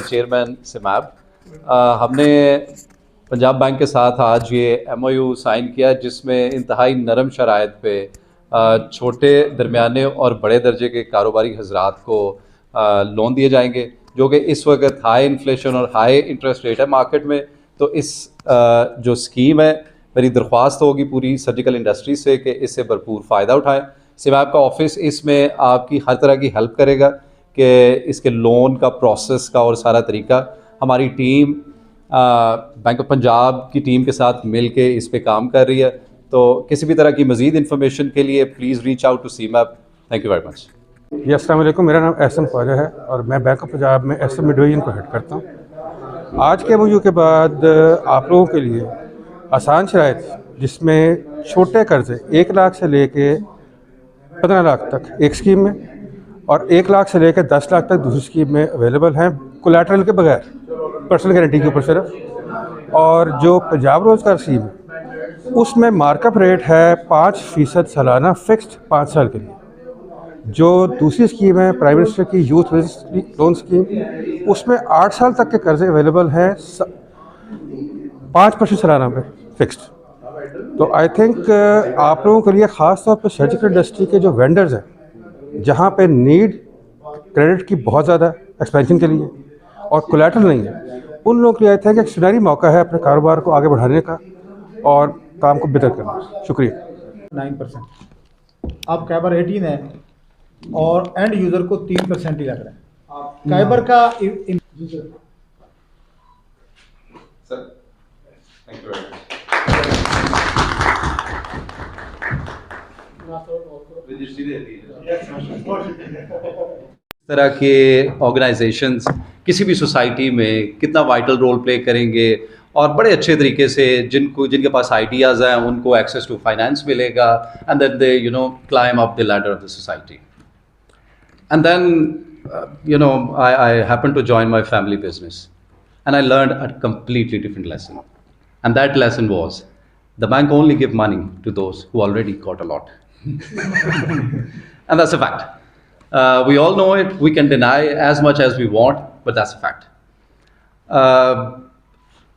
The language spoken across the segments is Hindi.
चेयरमैन सिमैब हमने पंजाब बैंक के साथ आज ये एमओयू साइन किया जिसमें इंतहाई नरम शराइ पे छोटे दरमियाने और बड़े दर्जे के कारोबारी हजरात को लोन दिए जाएँगे, जो कि इस वक्त हाई इन्फ्लेशन और हाई इंटरेस्ट रेट है मार्केट में। तो इस जो स्कीम है, मेरी दरख्वास्त होगी पूरी सर्जिकल इंडस्ट्री से कि इससे भरपूर फ़ायदा उठाएँ। सिमैब का ऑफ़िस इसमें आपकी हर तरह की हेल्प करेगा। कि इसके लोन का प्रोसेस का और सारा तरीका, हमारी टीम बैंक ऑफ़ पंजाब की टीम के साथ मिल के इस पर काम कर रही है। तो किसी भी तरह की मज़ीद इन्फॉर्मेशन के लिए please reach out to C map thank you very much जी अस्सलाम मेरा नाम एहसन ख्वाजा है और मैं बैंक ऑफ़ पंजाब में एस एम डिवीज़न को हेड करता हूँ। आज के एम के बाद आप लोगों के लिए आसान शराइ जिसमें छोटे कर्ज़े एक लाख से लेके पंद्रह लाख तक एक स्कीम में और एक लाख से लेकर दस लाख तक दूसरी स्कीम में अवेलेबल हैं कोलेटरल के बगैर पर्सनल गारंटी के ऊपर सिर्फ़। और जो पंजाब रोज़गार स्कीम है उसमें मार्कअप रेट है पाँच फ़ीसद सालाना फिक्स्ड पाँच साल के लिए। जो दूसरी स्कीम है प्राइम मिनिस्टर की यूथ लोन स्कीम उसमें आठ साल तक के कर्जे अवेलेबल हैं पाँच परसेंट सालाना पे फिक्स्ड तो आई थिंक आप लोगों के लिए ख़ास तौर पर सर्जिकल इंडस्ट्री के जो वेंडर्स हैं जहाँ पे नीड क्रेडिट की बहुत ज़्यादा एक्सपेंशन के लिए और कोलेटरल नहीं है। उन लोगों के लिए आई थिंक एक सुनहरी मौका है अपने कारोबार को आगे बढ़ाने का और काम को बेहतर करना शुक्रिया। Nine percent. आप कैबर एटीन है और एंड यूज़र को तीन परसेंट ही लग रहा है। कैबर का इ- इ- इस इस तरह के ऑर्गेनाइजेशंस किसी भी सोसाइटी में कितना वाइटल रोल प्ले करेंगे और बड़े अच्छे तरीके से जिनको, जिनके पास आइडियाज़ हैं, उनको एक्सेस टू फाइनेंस मिलेगा and then they you know climb of the ladder of the society and then you know I I happen to join my family business and I learn a completely different lesson and that lesson was the bank only give money to those who already got a lot and that's a fact. Uh, we all know it. We can deny as much as we want but that's a fact. Uh,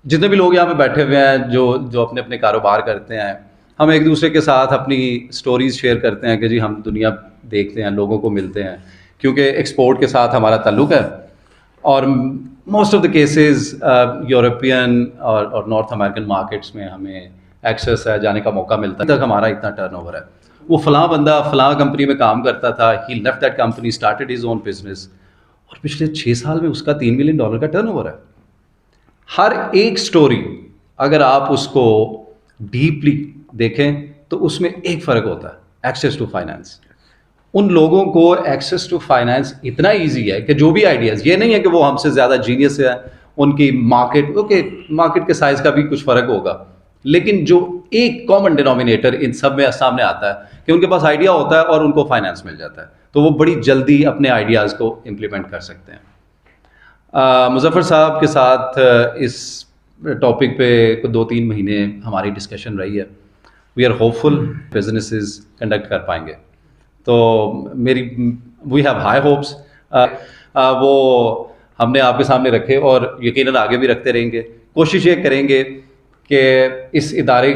जितने भी लोग यहाँ पे बैठे हुए हैं जो जो अपने अपने कारोबार करते हैं हम एक दूसरे के साथ अपनी स्टोरीज शेयर करते हैं कि जी हम दुनिया देखते हैं लोगों को मिलते हैं क्योंकि एक्सपोर्ट के साथ हमारा ताल्लुक है। और most of the cases European और नॉर्थ अमेरिकन मार्केट्स में हमें एक्सेस है जाने का मौका मिलता है तक हमारा इतना टर्नओवर है। वो फलां बंदा फलां कंपनी में काम करता था he left that company started his own business और पिछले छः साल में उसका तीन मिलियन डॉलर का टर्नओवर है। हर एक स्टोरी अगर आप उसको डीपली देखें तो उसमें एक फ़र्क होता है एक्सेस टू फाइनेंस उन लोगों को एक्सेस टू फाइनेंस इतना इजी है कि जो भी आइडियाज़ ये नहीं है कि वो हमसे ज़्यादा जीनियस है, उनकी मार्केट ओके मार्केट के साइज़ का भी कुछ फ़र्क होगा। लेकिन जो एक कॉमन डिनोमिनेटर इन सब में सामने आता है कि उनके पास आइडिया होता है और उनको फाइनेंस मिल जाता है तो वो बड़ी जल्दी अपने आइडियाज़ को इम्प्लीमेंट कर सकते हैं। मुजफ्फर साहब के साथ इस टॉपिक पे दो तीन महीने हमारी डिस्कशन रही है। We are hopeful businesses conduct कर पाएँगे। तो मेरी वी हैव हाई होप्स वो हमने आपके सामने रखे और यकीनन आगे भी रखते रहेंगे। कोशिश ये करेंगे कि इस इदारे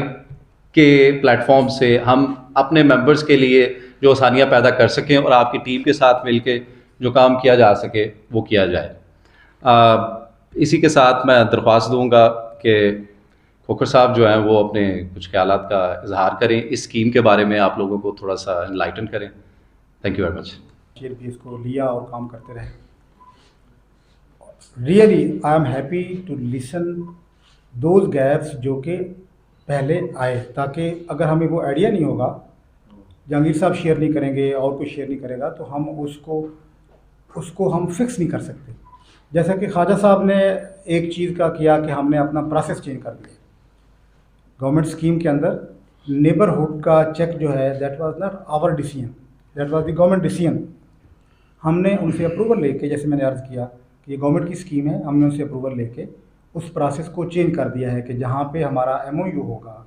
के प्लेटफॉर्म से हम अपने मेंबर्स के लिए जो आसानियाँ पैदा कर सकें और आपकी टीम के साथ मिलके जो काम किया जा सके वो किया जाए। आ, इसी के साथ मैं दरख्वास्त दूँगा कि खोखर साहब जो हैं वो अपने कुछ ख्याल का इजहार करें। इस स्कीम के बारे में आप लोगों को थोड़ा सा इनलाइटन करें। थैंक यू वेरी मच भी इसको लिया और काम करते रहे। Really I am happy to listen those gaps जो कि पहले आए, ताकि अगर हमें वो आइडिया नहीं होगा, जहांगीर साहब शेयर नहीं करेंगे और कोई शेयर नहीं करेगा तो हम उसको उसको हम फिक्स नहीं कर सकते। जैसा कि ख्वाजा साहब ने एक चीज़ का किया कि हमने अपना प्रोसेस चेंज कर दिया। गवर्नमेंट स्कीम के अंदर नेबरहुड का चेक जो है that was not our decision that was the government decision हमने उनसे अप्रूवल लेके, जैसे मैंने अर्ज़ किया कि ये गवर्नमेंट की स्कीम है, हमने उनसे अप्रूवल लेके उस प्रोसेस को चेंज कर दिया है कि जहाँ पे हमारा एमओयू होगा,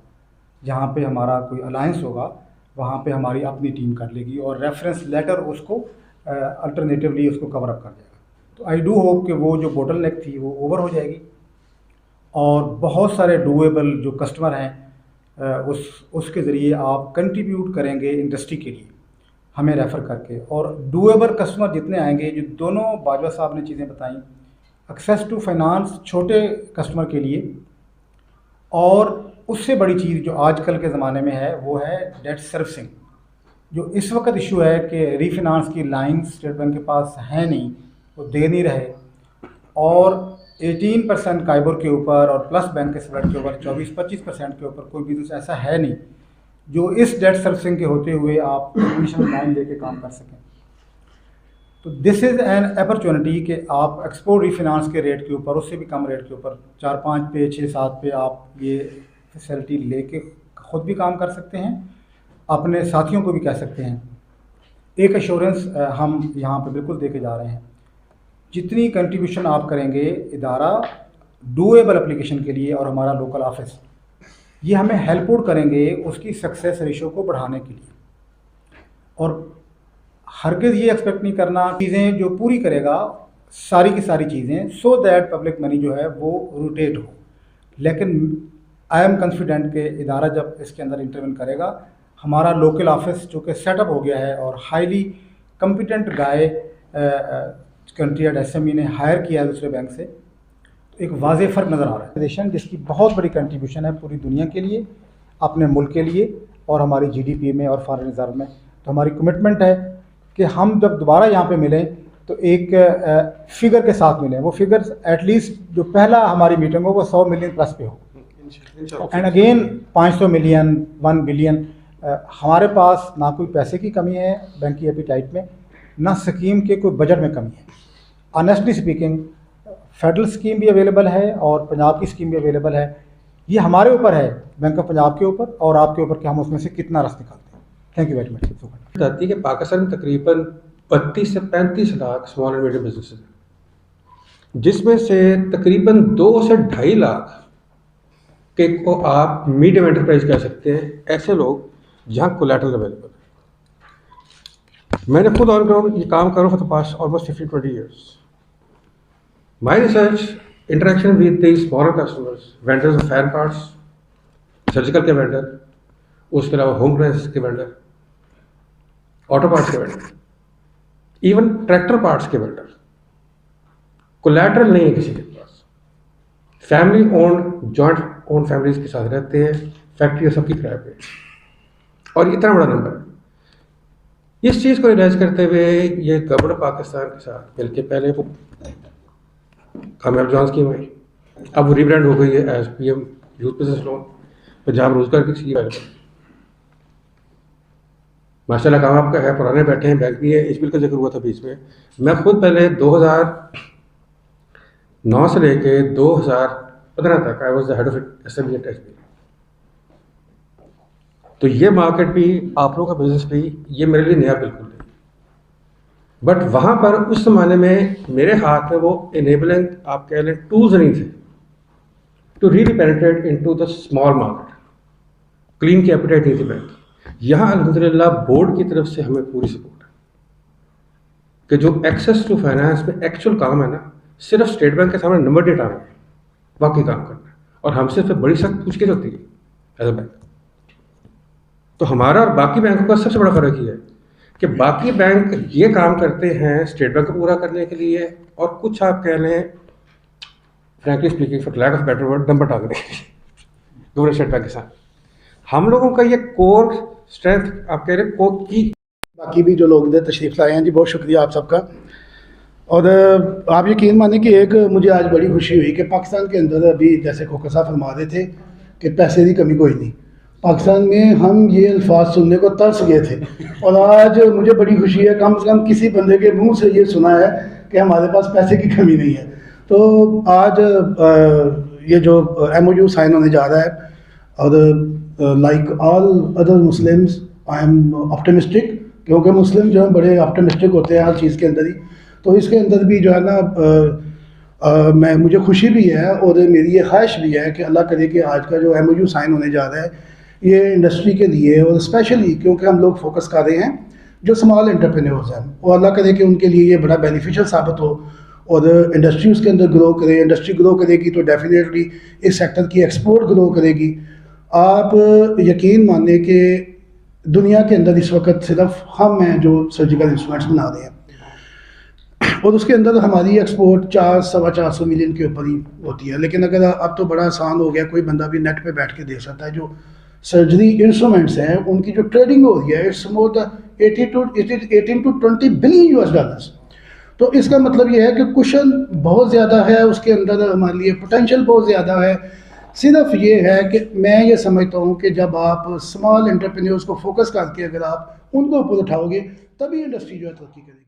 जहाँ पे हमारा कोई अलायंस होगा, वहाँ पे हमारी अपनी टीम कर लेगी और रेफरेंस लेटर उसको अल्टरनेटिवली उसको कवर अप कर देगा। तो आई डू होप कि वो जो बोटल नेक थी वो ओवर हो जाएगी और बहुत सारे डूएबल जो कस्टमर हैं उस, उसके ज़रिए आप कंट्रीब्यूट करेंगे इंडस्ट्री के लिए, हमें रेफ़र करके। और डूएबल कस्टमर जितने आएँगे, जो दोनों बाजवा साहब ने चीज़ें बताई एक्सेस टू फाइनेंस छोटे कस्टमर के लिए और उससे बड़ी चीज़ जो आजकल के ज़माने में है, वो है डेट सर्विसिंग जो इस वक्त इशू है कि रीफिनांस की लाइन स्टेट बैंक के पास है नहीं, वो दे नहीं रहे। और 18 परसेंट काइबर के ऊपर और प्लस बैंक के स्प्रेड के ऊपर 24-25 परसेंट के ऊपर कोई बिज़नेस ऐसा है नहीं। जो इस डेट सर्विसिंग के होते हुए आप लाइन लेके काम कर सकें। तो दिस इज़ एन अपॉर्चुनिटी कि आप एक्सपोर्ट रीफिनांस के रेट के ऊपर, उससे भी कम रेट के ऊपर, चार, पाँच पे, छः, सात पे आप ये फैसिलिटी लेके खुद भी काम कर सकते हैं। अपने साथियों को भी कह सकते हैं। एक एश्योरेंस हम यहाँ पे बिल्कुल दे के जा रहे हैं। जितनी कंट्रीब्यूशन आप करेंगे इदारा डूएबल एप्लीकेशन के लिए और हमारा लोकल ऑफ़िस ये हमें हेल्प आउट करेंगे उसकी सक्सेस रेशो को बढ़ाने के लिए। और हरगिज़ ये एक्सपेक्ट नहीं करना, चीज़ें जो पूरी करेगा, सारी की सारी चीज़ें सो दैट पब्लिक मनी जो है वो रोटेट हो। लेकिन आई एम कॉन्फिडेंट के इदारा जब इसके अंदर इंटरवेन करेगा, हमारा लोकल ऑफ़िस जो कि सेटअप हो गया है और highly competent guy country head S ने हायर किया है दूसरे बैंक से तो एक वाज फ़र्क नज़र आ रहा है। जिसकी बहुत बड़ी कंट्रीब्यूशन है पूरी दुनिया के लिए, अपने मुल्क के लिए और हमारी जीडीपी में और फॉरेन रिज़र्व में। तो हमारी कमिटमेंट है कि हम जब दोबारा यहाँ पे मिलें तो एक फिगर के साथ मिलें। वो फिगर एटलीस्ट जो पहला हमारी मीटिंग हो वो सौ मिलियन प्लस पे हो। And again 500 million one billion हमारे पास ना कोई पैसे की कमी है बैंक की एपिटाइट में ना स्कीम के कोई बजट में कमी है। ऑनेस्टली स्पीकिंग फेडरल स्कीम भी अवेलेबल है और पंजाब की स्कीम भी अवेलेबल है। ये हमारे ऊपर है बैंक ऑफ़ पंजाब के ऊपर और आपके ऊपर कि हम उसमें से कितना रस निकालते हैं। थैंक यू वेरी मच बताती है पाकिस्तान में तकरीबन बत्तीस से पैंतीस lakh small and medium business हैं। जिसमें से तकरीबन दो से ढाई लाख के को आप मीडियम एंटरप्राइज कह सकते हैं, ऐसे लोग जहाँ कोलेटरल अवेलेबल है। मैंने खुद ऑन ग्राउंड ये काम करूँ for the past almost fifty twenty years my research interaction with the smaller customers vendors of fan parts surgical के वेंडर उसके अलावा होम ड्रेस के वेंडर ऑटो पार्ट्स के वेंडर इवन ट्रैक्टर पार्ट्स के वेंडर कोलेटरल नहीं है किसी के पास। Family own joint own families के साथ रहते हैं। फैक्ट्री और सबकी किराए पे। और इतना बड़ा नंबर इस चीज़ को रिलाइज करते हुए ये गवर्नमेंट पाकिस्तान के साथ मिलकर पहले वो कामयाब जॉन स्कीम आई अब वो रिब्रांड हो गई है as P M youth business loan Punjab रोज़गार की है माशाल्लाह काम आपका है, पुराने बैठे हैं बैंक भी है, इस बिल का ज़िक्र हुआ था बीच में। मैं खुद पहले 2009 से लेके 2015 तक I was the head of eight एच तो ये मार्केट भी, आप लोगों का बिज़नेस भी, ये मेरे लिए नया बिल्कुल नहीं। बट वहाँ पर उस जमाने में मेरे हाथ में वो इनेबलिंग आप कह लें टूल्स नहीं थे। To really penetrate into the small market clean की एपिटाइट नहीं थी बैंक। यहाँ अलहमदिल्ला बोर्ड की तरफ़ से हमें पूरी सपोर्ट है। कि जो एक्सेस टू फाइनेंस में एक्चुअल काम है ना, सिर्फ़ स्टेट बैंक के सामने नंबर डेट आना है बाकी काम करना है। और हमसे फिर बड़ी सख्त पूछ के होती है एज अ बैंक तो हमारा और बाकी बैंकों का सबसे बड़ा फ़र्क ये है कि बाकी बैंक ये काम करते हैं स्टेट बैंक को पूरा करने के लिए, और कुछ आप कह लें frankly speaking for lack of better word number टांगने के स्टेट बैंक के साथ। हम लोगों का ये कोर स्ट्रेंथ आप कह रहे कोर की। बाकी भी जो लोग इधर तशरीफ़ लाए हैं, जी, बहुत शुक्रिया आप सबका। और आप यकीन माने कि एक मुझे आज बड़ी खुशी हुई कि पाकिस्तान के अंदर अभी जैसे साहब फरमा रहे थे कि पैसे की कमी कोई नहीं। पाकिस्तान में हम ये अल्फाज सुनने को तरस गए थे। और आज मुझे बड़ी खुशी है, कम से कम किसी बंदे के मुँह से ये सुना है कि हमारे पास पैसे की कमी नहीं है। तो आज ये जो एमओयू साइन होने जा रहा है, और like all other Muslims I am optimistic क्योंकि मुस्लिम जो है बड़े ऑप्टिमिस्टिक होते हैं हर चीज़ के अंदर ही। तो इसके अंदर भी जो है ना अ, अ, मैं मुझे खुशी भी है और मेरी ये ख्वाहिश भी है कि अल्लाह करे कि आज का जो एम यू साइन होने जा रहा है ये इंडस्ट्री के लिए और स्पेशली क्योंकि हम लोग फोकस कर रहे हैं जो स्मॉल एंटरप्रेन्योर्स हैं। और अल्लाह करे कि उनके लिए ये बड़ा बेनिफिशियल साबित हो और इंडस्ट्री उसके अंदर ग्रो करे इंडस्ट्री ग्रो करेगी तो डेफिनेटली इस सेक्टर की एक्सपोर्ट ग्रो करेगी। आप यकीन माने कि दुनिया के अंदर इस वक्त सिर्फ़ हम हैं जो सर्जिकल इंस्ट्रूमेंट्स बना रहे हैं। और उसके अंदर हमारी एक्सपोर्ट चार, सवा चार सौ मिलियन के ऊपर ही होती है। लेकिन अगर अब तो बड़ा आसान हो गया, कोई बंदा भी नेट पे बैठ के देख सकता है, जो सर्जरी इंस्ट्रूमेंट्स हैं, उनकी जो ट्रेडिंग हो रही है it's more the eighty two eighteen two twenty billion US dollars तो इसका मतलब यह है कि कुशन बहुत ज़्यादा है, उसके अंदर हमारे लिए पोटेंशियल बहुत ज़्यादा है। सिर्फ़ ये है कि मैं ये समझता हूँ कि जब आप स्मॉल इंटरप्रेन्योर्स को फोकस करके अगर आप उनको ऊपर उठाओगे, तभी इंडस्ट्री जो है तरक्की करेगी।